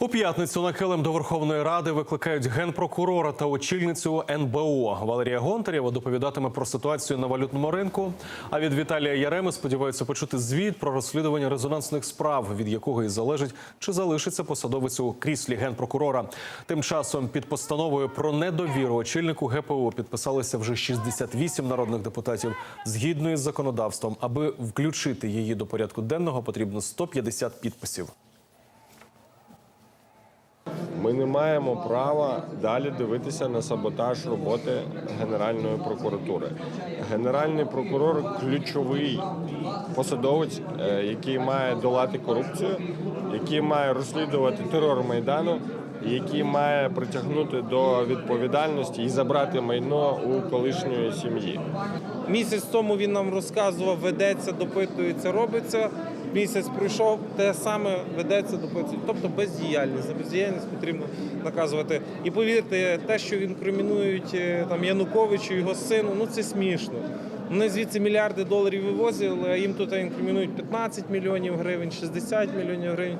У п'ятницю на килим до Верховної Ради викликають генпрокурора та очільницю НБО. Валерія Гонтарєва доповідатиме про ситуацію на валютному ринку. А від Віталія Яреми сподіваються почути звіт про розслідування резонансних справ, від якого і залежить, чи залишиться посадовець у кріслі генпрокурора. Тим часом під постановою про недовіру очільнику ГПУ підписалися вже 68 народних депутатів. Згідно із законодавством, аби включити її до порядку денного, потрібно 150 підписів. Ми не маємо права далі дивитися на саботаж роботи Генеральної прокуратури. Генеральний прокурор ключовий посадовець, е, який має долати корупцію, який має розслідувати терор майдану, який має притягнути до відповідальності і забрати майно у колишньої сім'ї. Місяць тому він нам розказував, ведеться, допитується, робиться. Місяць пройшов, те саме ведеться, допитується. Тобто бездіяльність. За бездіяльність потрібно наказувати. І повірте, те, що інкримінують е, там Януковичу, його сину, ну це смішно. Вони звідси мільярди доларів вивозили, а їм тут інкримінують 15 мільйонів гривень, 60 мільйонів гривень.